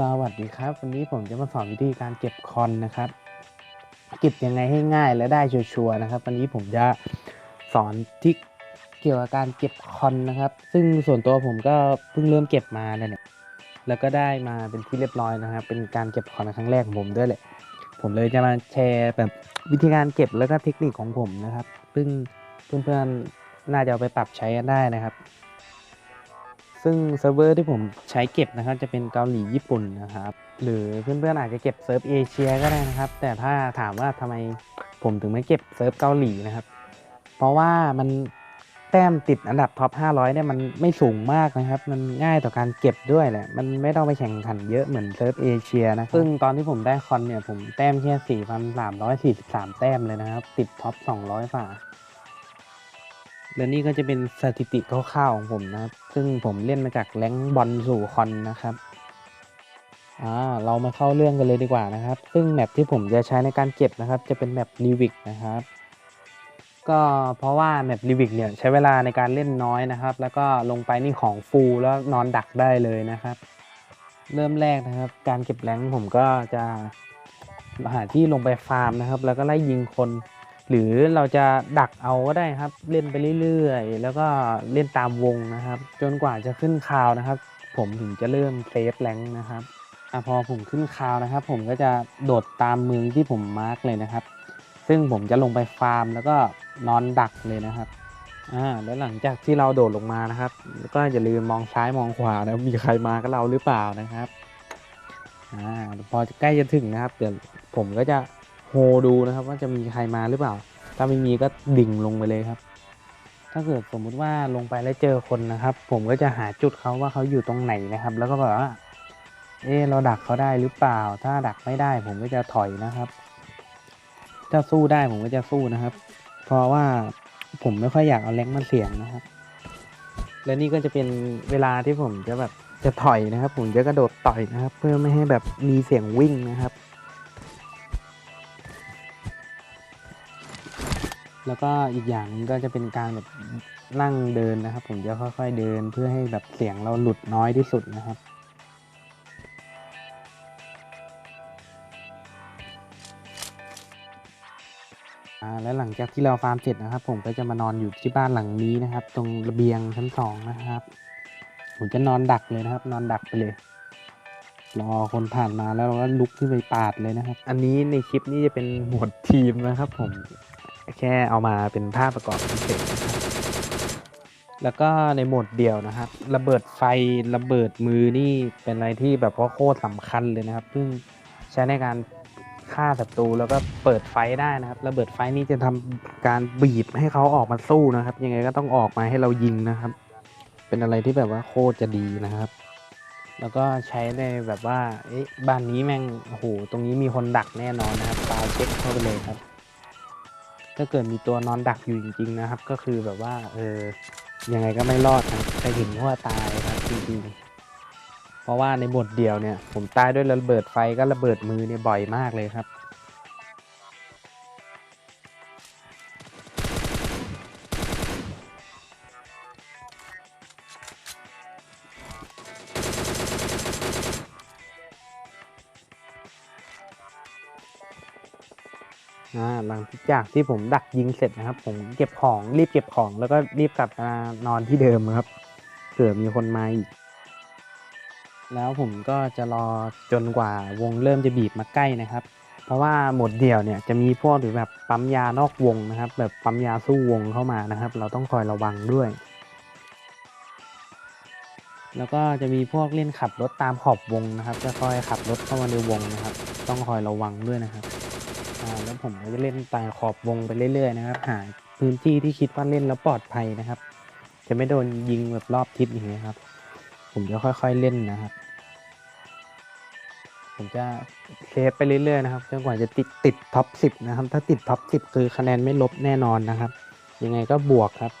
สวัสดีครับ วันนี้ผมจะมาสอนวิธีการเก็บคอนนะครับ เก็บยังไงให้ง่ายและได้ชัวร์ๆนะครับ วันนี้ผมจะสอนทริกเกี่ยวกับการเก็บคอนนะครับ ซึ่งส่วนตัวผมก็เพิ่งเริ่มเก็บมาเนี่ยและแล้วก็ได้มาเป็นที่เรียบร้อยนะครับ เป็นการเก็บคอนครั้งแรกของผมด้วยแหละผมเลยจะมาแชร์แบบวิธีการเก็บแล้วก็เทคนิคของผมนะครับ ซึ่งเพื่อนๆน่าจะเอาไปปรับใช้กันได้นะครับ ซึ่งเซิร์ฟเวอร์ที่ผมใช้เก็บนะครับจะเป็นเกาหลีญี่ปุ่นนะครับ หรือเพื่อนๆอาจจะเก็บเซิร์ฟเอเชียก็ได้นะครับ แต่ถ้าถามว่าทำไมผมถึงไม่เก็บเซิร์ฟเกาหลีนะครับ เพราะว่ามันแต้มติดอันดับท็อป 500เนี่ยมันไม่สูงมากนะครับ มันง่ายต่อการเก็บด้วยแหละ มันไม่ต้องไปแข่งขันเยอะเหมือนเซิร์ฟเอเชียนะ ซึ่งตอนที่ผมได้คอนเนี่ยผมแต้มแค่ 4,343 แต้มเลยนะครับ ติดท็อป 200ฝ่า และนี่ก็จะเป็นสถิติคร่าวๆของผมนะครับ ซึ่งผมเล่นมาจากแรงบอลสู่คอนนะครับอ่าเรามาเข้าเรื่องกันเลยดีกว่านะครับ ซึ่งแมปที่ผมจะใช้ในการเก็บนะครับ จะเป็นแมปรีวิกนะครับ ก็เพราะว่าแมปรีวิกเนี่ยใช้เวลาในการเล่นน้อยนะครับ แล้วก็ลงไปนี่ของฟูลแล้วนอนดักได้เลยนะครับ เริ่มแรกนะครับ การเก็บแรงผมก็จะหาที่ลงไปฟาร์มนะครับ แล้วก็ไล่ยิงคน หรือเราจะดักเอาก็ได้ครับ เล่นไปเรื่อยๆ แล้วก็เล่นตามวงนะครับ จนกว่าจะขึ้นคาวนะครับ ผมถึงจะเริ่มเซฟแรงนะครับอพอผมขึ้นคาวนะครับ ผมก็จะโดดตามเมืองที่ผมมาร์กเลยนะครับ ซึ่งผมจะลงไปฟาร์มแล้วก็นอนดักเลยนะครับอ่าแล้วหลังจากที่เราโดดลงมานะครับ ก็อย่าลืมมองซ้ายมองขวานะมีใครมากับเราหรือเปล่านะครับอ่าพอจะใกล้จะถึงนะครับเดี๋ยวผมก็จะ โฮดูนะครับ ว่าจะมีใครมาหรือเปล่า ถ้าไม่มีก็ดิ่งลงไปเลยครับ ถ้าเกิดสมมุติว่าลงไปแล้วเจอคนนะครับ ผมก็จะหาจุดเขาว่าเขาอยู่ตรงไหนนะครับ แล้วก็แบบว่า เออเราดักเขาได้หรือเปล่า ถ้าดักไม่ได้ ผมก็จะถอยนะครับ ถ้าสู้ได้ผมก็จะสู้นะครับ เพราะว่าผมไม่ค่อยอยากเอาแรงมาเสี่ยงนะครับ และนี่ก็จะเป็นเวลาที่ผมจะแบบจะถอยนะครับ ผมจะกระโดดต่อยนะครับ เพื่อไม่ให้แบบมีเสียงวิ่งนะครับ แล้วก็อีกอย่างก็จะเป็นการแบบนั่งเดินนะครับ ผมจะค่อยๆเดินเพื่อให้แบบเสียงเราหลุดน้อยที่สุดนะครับอ่าและหลังจากที่เราฟาร์มเสร็จนะครับ ผมก็จะมานอนอยู่ที่บ้านหลังนี้นะครับ ตรงระเบียงชั้นสองนะครับ ผมจะนอนดักเลยนะครับ นอนดักไปเลยรอคนผ่านมาแล้วเราก็ลุกขึ้นไปปาดเลยนะครับ อันนี้ในคลิปนี้จะเป็นหมดทีมนะครับ ผม แค่เอามาเป็นภาพประกอบเฉยๆนะครับแล้วก็ในโหมดเดียวนะครับ ระเบิดไฟระเบิดมือนี่เป็นอะไรที่แบบว่าโคตรสำคัญเลยนะครับซึ่งใช้ในการฆ่าศัตรูแล้วก็เปิดไฟได้นะครับ ระเบิดไฟนี่จะทำการบีบให้เขาออกมาสู้นะครับ ยังไงก็ต้องออกมาให้เรายิงนะครับ เป็นอะไรที่แบบว่าโคตรจะดีนะครับ แล้วก็ใช้ในแบบว่าเอ๊ะบ้านนี้แม่งโอ้โหตรงนี้มีคนดักแน่นอนนะครับตาเช็คเข้าไปเลยครับ ถ้าเกิดมีตัวนอนดักอยู่จริง ๆ นะครับ ก็คือแบบว่า เออยังไงก็ไม่รอดนะไปถึงหัวตายครับจริงๆเพราะว่าในบทเดียวเนี่ย ผมตายด้วยระเบิดไฟก็ระเบิดมือเนี่ยบ่อยมากเลยครับ หลังจากที่ผมดักยิงเสร็จนะครับ ผมเก็บของรีบเก็บของแล้วก็รีบกลับมานอนที่เดิมครับเผื่อมีคนมาอีก แล้วผมก็จะรอจนกว่าวงเริ่มจะบีบมาใกล้นะครับ เพราะว่าหมดเดี่ยวเนี่ยจะมีพวกหรือแบบปั๊มยานอกวงนะครับ แบบปั๊มยาสู้วงเข้ามานะครับ เราต้องคอยระวังด้วย แล้วก็จะมีพวกเล่นขับรถตามขอบวงนะครับ จะคอยขับรถเข้ามาในวงนะครับ ต้องคอยระวังด้วยนะครับ อ่าแล้วผมก็จะเล่นตามขอบวงไปเรื่อยๆนะครับ หาพื้นที่ที่คิดว่าเล่นแล้วปลอดภัยนะครับ จะไม่โดนยิงแบบรอบทิศอย่างเงี้ยครับ ผมจะค่อยๆเล่นนะครับ ผมจะเซฟไปเรื่อยๆนะครับจนกว่าจะติดติดท็อปสิบนะครับ ถ้าติดท็อปสิบคือคะแนนไม่ลบแน่นอนนะครับ ยังไงก็บวกครับ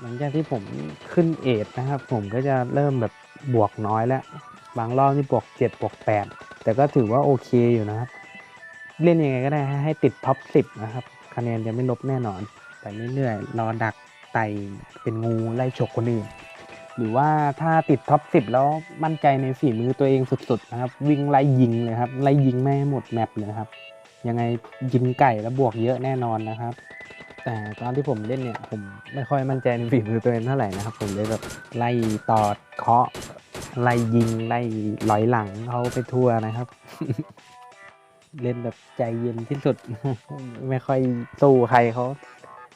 หลังจากที่ผมขึ้นเอทนะครับ ผมก็จะเริ่มแบบบวกน้อยแล้ว บางรอบนี่บวกเจ็ดบวกแปด แต่ก็ถือว่าโอเคอยู่นะครับ เล่นยังไงก็ได้ให้ติดท็อปสิบนะครับ คะแนนจะไม่ลบแน่นอนไปเรื่อยๆรอดักไต่เป็นงูไล่ฉกคนอื่นหรือว่าถ้าติดท็อป10แล้วมั่นใจในฝีมือตัวเองสุดๆนะครับ วิ่งไล่ยิงเลยครับไล่ยิงไม่หมดแมปเลยครับยังไงยิงไก่แล้วบวกเยอะแน่นอนนะครับ แต่ตอนที่ผมเล่นเนี่ยผมไม่ค่อยมั่นใจในฝีมือตัวเองเท่าไหร่นะครับ ผมเลยแบบไล่ตอดเคาะ ไล่ยิงไล่ลอยหลังเขาไปทั่วนะครับ เล่นแบบใจเย็นที่สุด ไม่ค่อยสู้ใครเขา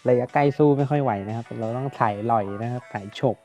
ระยะใกล้สู้ไม่ค่อยไหวนะครับ เราต้องถ่ายลอยนะครับถ่ายฉก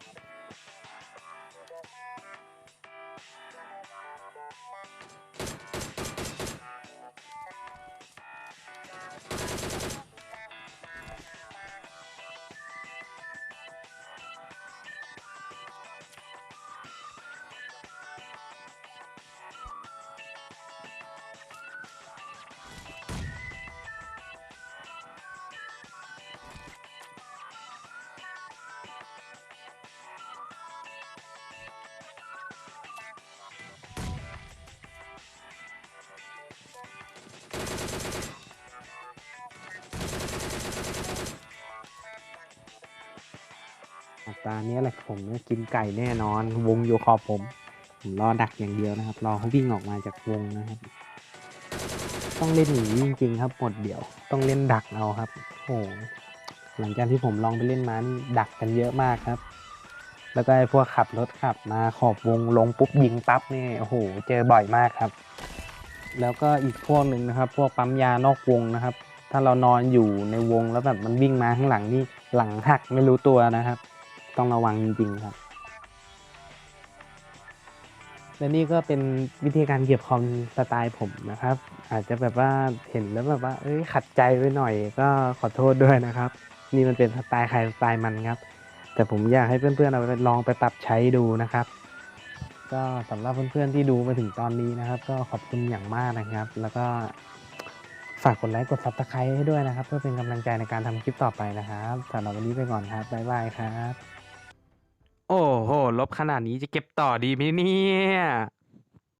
อัตราเนี้ยแหละผมเนี่ยกินไก่แน่นอน วงอยู่ขอผมผมรอดักอย่างเดียวนะครับ รอเขาวิ่งออกมาจากวงนะครับ ต้องเล่นหนีจริงๆครับหมดเดี่ยว ต้องเล่นดักเอาครับโอ้โหหลังจากที่ผมลองไปเล่นมานี่ดักกันเยอะมากครับ แล้วก็ไอ้พวกขับรถขับมาขอบวงลงปุ๊บยิงปั๊บเนี่ยโอ้โหเจอบ่อยมากครับ แล้วก็อีกพวกหนึ่งนะครับ พวกปั๊มยานอกวงนะครับ ถ้าเรานอนอยู่ในวงแล้วแบบมันวิ่งมาข้างหลังนี่หลังหักไม่รู้ตัวนะครับ ต้องระวังจริงๆครับ และนี่ก็เป็นวิธีการเก็บคอมสไตล์ผมนะครับ อาจจะแบบว่าเห็นแล้วแบบว่า เอ้ยขัดใจไว้หน่อย ก็ขอโทษด้วยนะครับ นี่มันเป็นสไตล์ใครสไตล์มันครับ แต่ผมอยากให้เพื่อนๆเอาไปลองไปปรับใช้ดูนะครับ ก็สำหรับเพื่อนๆที่ดูมาถึงตอนนี้นะครับ ก็ขอบคุณอย่างมากนะครับ แล้วก็ฝากกดไลค์กดซับสไครต์ให้ด้วยนะครับ เพื่อเป็นกำลังใจในการทำคลิปต่อไปนะครับสำหรับวันนี้ไปก่อนครับ บ๊ายบายครับ โอ้โห ลบขนาดนี้จะเก็บต่อดีไหมเนี่ย